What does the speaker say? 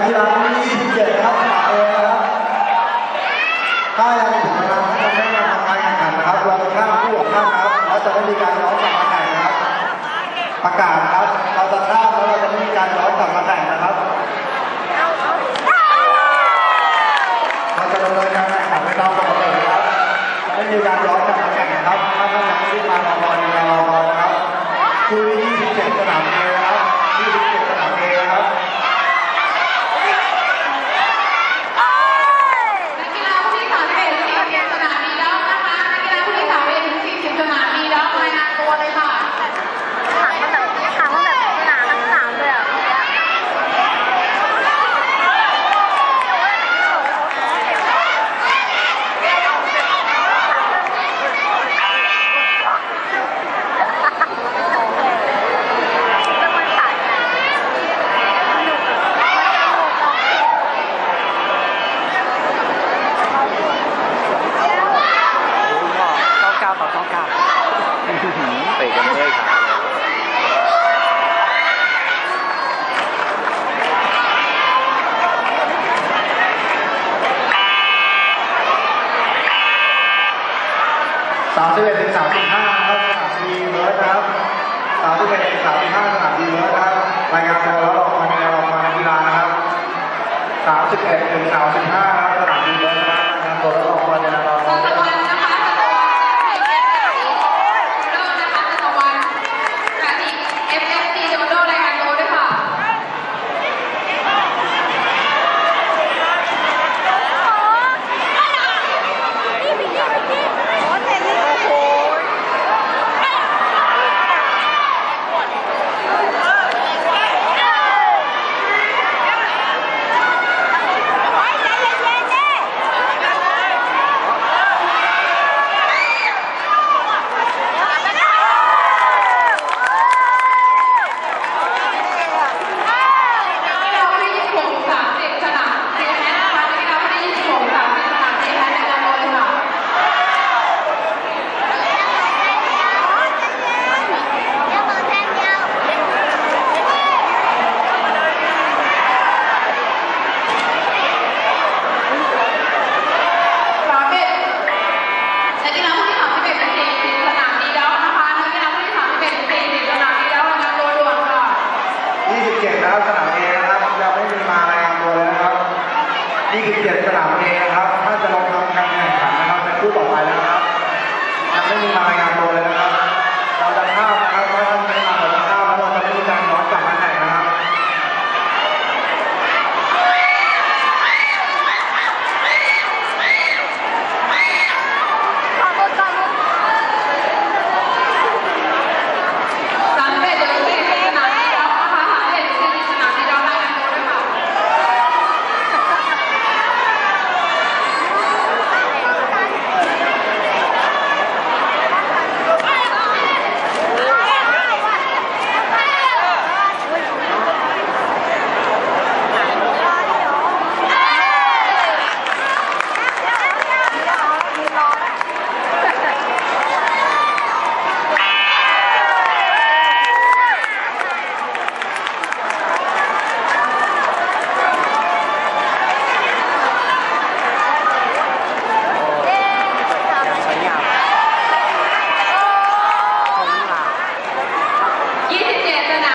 กกีฬารุ่นที่27ครับสนามเอนะครับถ้ายังถึงเวลาที่จะไม่มาทำการแข่งขันนะครับเราข้ามคู่ข้ามครับแล้วจะไม่มีการย้อนกลับมาแข่งนะครับ ประกาศครับเราจะข้ามแล้วเราจะไม่มีการย้อนกลับมาแข่งนะครับเราจะดำเนินการแข่งขันไปตามปกตินะครับไม่มีการย้อนกลับมาแข่งนะครับถ้าท่านยังไม่มารอรอรอรอนะครับคู่ที่27สนามเอนะครับ27สนามเอนะครับ นักกีฬาผู้ที่สามสิบเอ็ดสี่สิบสนามมีด็อกนะคะนักกีฬาผู้ที่สามสิบเอ็ดถึงสี่สิบสนามมีด็อกรายงานตัวเลยค่ะ ถามว่าแบบถามว่าแบบสนามทั้งสามเลยอะ เก้าเก้าต่อเก้าเก้าเตะกันเมื่อยขาเลย สามสิบเอ็ดถึงสามสิบห้าครับสนามดีเวิร์ดครับสามสิบเอ็ดถึงสามสิบห้าสนามดีเวิร์ดนะครับรายงานตัวแล้วออกมาในออกมาในกีฬานะครับสามสิบเอ็ดถึงสามสิบห้าครับสนามดีเวิร์ดนะครับรายงานตัวแล้วออก que é nada